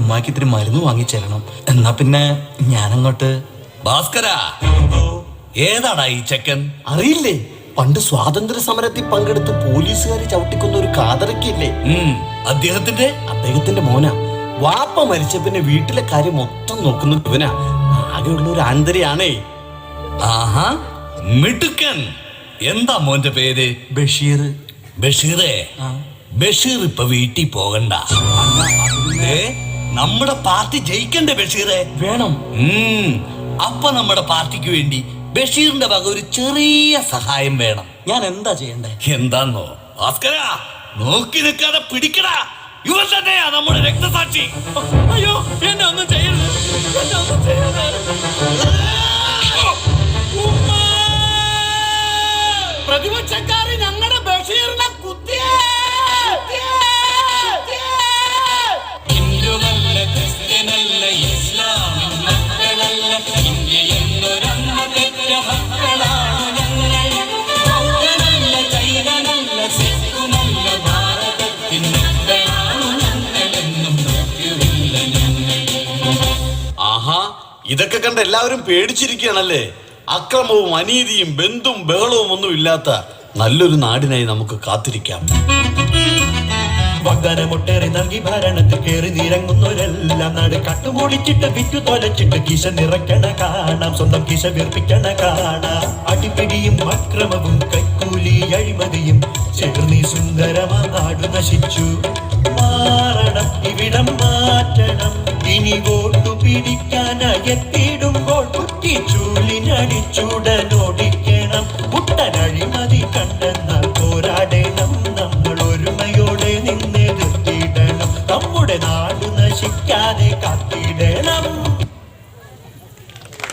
ഉമ്മാക്ക് ഇത്തിരി മരുന്ന് വാങ്ങിച്ചേരണം. എന്നാ പിന്നെ ഞാനങ്ങോട്ട് ഭാസ്കര. ഏതാടാ ഈ ചെക്കൻ? അറിയില്ലേ പണ്ട് സ്വാതന്ത്ര്യ സമരത്തിൽ പങ്കെടുത്ത് പോലീസുകാർ ചവിട്ടിക്കുന്ന ഒരു കാതറക്കില്ലേ? അദ്ദേഹത്തിന്റെ? അദ്ദേഹത്തിന്റെ മോന. വാപ്പ മരിച്ച പിന്നെ വീട്ടിലെ കാര്യം മൊത്തം നോക്കുന്ന ഇവനാ. ആകെയുള്ള ഒരു ആന്തരിയാണേ. ആഹാ മിടുക്കൻ. എന്താ മോന്റെ പേര്? ബഷീർ. ബഷീറേ ബഷീർ ഇപ്പൊ വീട്ടിൽ പോകണ്ട. ഏ നമ്മുടെ പാർട്ടി ജയിക്കണ്ടേ ബഷീറെ? വേണം. അപ്പൊ നമ്മുടെ പാർട്ടിക്ക് വേണ്ടി ബഷീറിന്റെ വക ഒരു ചെറിയ സഹായം വേണം. ഞാൻ എന്താ ചെയ്യണ്ടേ? എന്താന്നോ? ഭാസ്കര നോക്കി നിൽക്കാതെ പിടിക്കടാ. ഇവൻ തന്നെയാ നമ്മുടെ രക്തസാക്ഷി. അയ്യോ എന്നെ ഒന്നും ചെയ്യരുത്. എന്നെ ഒന്നും ചെയ്യരുത്. പ്രതിപക്ഷക്കാര് ഇതൊക്കെ കണ്ട് എല്ലാവരും പേടിച്ചിരിക്കുകയാണല്ലേ? അക്രമവും അനീതിയും ബന്ധും ബഹളവും ഒന്നും ഇല്ലാത്ത നല്ലൊരു നാടിനായി നമുക്ക് കാത്തിരിക്കാം. വാഗ്ദാനമൊട്ടേറെ നൽകി ഭരണത്തിൽ കയറി നിരങ്ങുന്നവരെല്ലാം നാട് കട്ടുമൂടിച്ചിട്ട് വിറ്റു തൊലച്ചിട്ട് കിശ നിറയ്ക്കണ കാണാം. സ്വന്തം കിശ വീർപ്പിക്കണ കാണാം. അടിപിടിയും അക്രമവും കൈക്കൂലി അഴിമതിയും ചേർന്നീ സുന്ദരമാ നാട് നശിച്ചു. മാറണം ഇവിടം മാറ്റണം. ഇനി വോട്ടു പിടിക്കാനായി എത്തിയിടുമ്പോൾ കുറ്റിച്ചൂലിനടിച്ചുടനോടിക്കണം കുട്ടനഴിമതി കണ്ടെന്നാൽ പോരാടണം. നമ്മൾ ഒരുമയോടെ നിന്നെതിർത്തിടണം. നമ്മുടെ നാട് നശിക്കാതെ കാത്തിടണം.